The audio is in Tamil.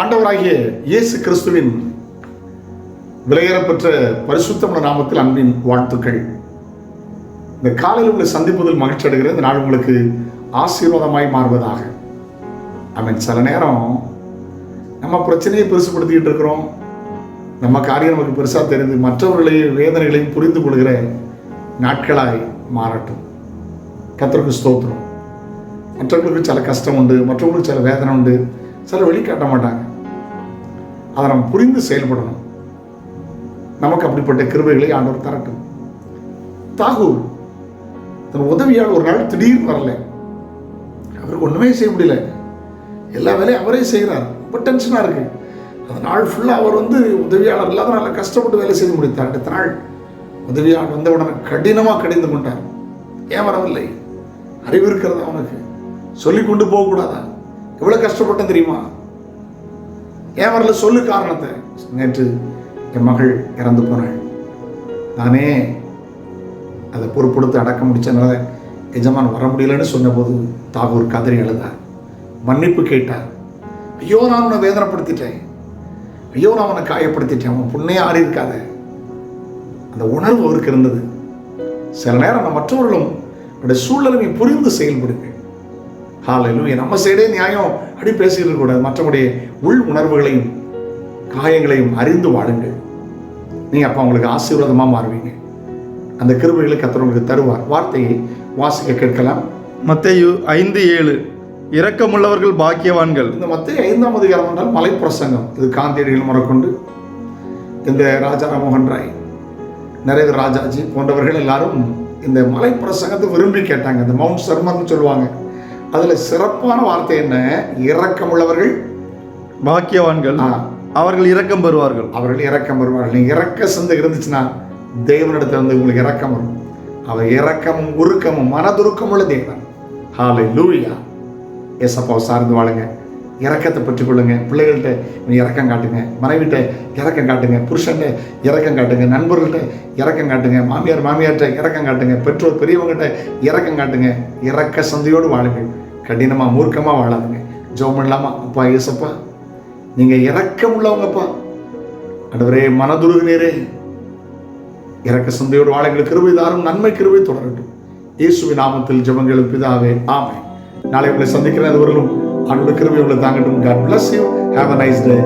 ஆண்டவராகிய இயேசு கிறிஸ்துவின் விலையேறப்பெற்ற பரிசுத்தமுள்ள நாமத்தில் அன்பின் வாழ்த்துக்கள். இந்த காலையில் உங்களை சந்திப்பதில் மகிழ்ச்சி அடைகிற இந்த நாள் உங்களுக்கு ஆசீர்வாதமாய் மாறுவதாக. அவன் சில நேரம் நம்ம பிரச்சனையை பெருசுப்படுத்திக்கிட்டு இருக்கிறோம். நம்ம காரியம் நமக்கு பெருசாக தெரிந்து மற்றவர்களையும் வேதனைகளையும் புரிந்து கொள்கிற நாட்களாய் மாறட்டும். கத்தருக்கு ஸ்தோத்திரம். மற்றவர்களுக்கு சில கஷ்டம் உண்டு மற்றவர்களுக்கு சில வேதனை உண்டு. சில வெளிக்காட்ட மாட்டாங்க. அதை நம்ம புரிந்து செயல்படணும். நமக்கு அப்படிப்பட்ட கிருபைகளை ஆண்டவர் தரட்டும். தாகூர் தன் உதவியால் ஒரு நாள் திடீர்னு வரல. அவருக்கு ஒன்றுமே செய்ய முடியல. எல்லா வேலையும் அவரே செய்கிறார் ரொம்ப டென்ஷனாக இருக்கு. அந்த நாள் ஃபுல்லாக அவர் வந்து உதவியாளர் இல்லாத நல்ல கஷ்டப்பட்டு வேலை செய்து முடித்தார். அடுத்த நாள் உதவியாளர் வந்தவுடனே கடினமாக கடிந்து கொண்டார். ஏன் வரவில்லை? அறிவு இருக்கிறது அவனுக்கு? சொல்லி கொண்டு போகக்கூடாதா? எவ்வளோ கஷ்டப்பட்டேன் தெரியுமா? ஏன் வரல சொல்லு காரணத்தை. நேற்று என் மகள் இறந்து போனாள். நானே அதை பொறுப்படுத்தி அடக்க முடிச்சனால எஜமான் வர முடியலன்னு சொன்னபோது தாகூர் கதறி அழுதா. மன்னிப்பு கேட்டார் ஐயோ நான் உன்னை வேதனைப்படுத்திட்டேன். ஐயோ நான் உன்னை காயப்படுத்திட்டேன். அவன் புண்ணே ஆறி இருக்காத. அந்த உணர்வு அவருக்கு இருந்தது. சில நேரம் நம்ம மற்றவர்களும் அவருடைய சூழ்நிலையை புரிந்து செயல்படுங்கள். ஹாலையிலும் நம்ம சைடே நியாயம் அப்படி பேசிட்டு கூடாது. மற்றவருடைய உள் உணர்வுகளையும் காயங்களையும் அறிந்து வாழுங்கள். நீங்கள் அப்போ உங்களுக்கு ஆசீர்வாதமாக மாறுவீங்க. அந்த கிருபைகளை கத்தர் உங்களுக்கு தருவார். வார்த்தையை வாசிக்க கேட்கலாம். மத்தேயு ஐந்து ஏழு. இரக்கமுள்ளவர்கள் பாக்கியவான்கள். இந்த மத்திய ஐந்தாம் அதிகாரம் என்றால் மலை பிரசங்கம் இது காந்தியடிகள் முறைக்கொண்டு இந்த ராஜா ராமோகன் ராய் நிறைய ராஜாஜி போன்றவர்கள் எல்லாரும் இந்த மலை பிரசங்கத்தை விரும்பி கேட்டாங்க. இந்த மவுண்ட் சர்மர்னு சொல்லுவாங்க. அதில் சிறப்பான வார்த்தை என்ன? இரக்கமுள்ளவர்கள். பாக்கியவான்கள். ஆ. அவர்கள் இரக்கம் பெறுவார்கள். அவர்கள் இரக்கம் வருவார்கள் நீங்கள் இறக்க சிந்தை இருந்துச்சுன்னா தேவனிடத்துல இருந்து உங்களுக்கு இரக்கம் வரும். அவர் இரக்கமும் உருக்கமும் மனதுருக்கம் உள்ள தேவன். ஹாலை லூயா ஏசப்பாவை சார்ந்து வாழுங்க. இறக்கத்தை பெற்றுக்கொள்ளுங்க. பிள்ளைகள்கிட்ட இறக்கம் காட்டுங்க. மனைவிட்ட இறக்கம் காட்டுங்க. புருஷன்ட்ட இறக்கம் காட்டுங்க. நண்பர்கள்ட்ட இறக்கம் காட்டுங்க. மாமியார் மாமியார்கிட்ட இறக்கம் காட்டுங்க. பெற்றோர் பெரியவங்ககிட்ட இறக்கம் காட்டுங்க. இறக்க சந்தையோடு வாழுங்கள் கடினமாக மூர்க்கமாக வாழாதுங்க. ஜோம் இல்லாமல் அப்பா ஏசப்பா நீங்கள் இறக்கம் உள்ளவங்கப்பா. ஆண்டவரே மனதுருகினரே. இறக்க சந்தையோடு வாழைகள் கிருபை தாரும் நன்மை கிருபை தொடரட்டும். இயேசுவின் நாமத்தில் ஜபங்களும் பிதாவே ஆமை நாளை உங்களை சந்திக்கிறேன். அதுவர்களும் அன்பு கிருபை உள்ள தாங்கட்டும் God bless you have a nice day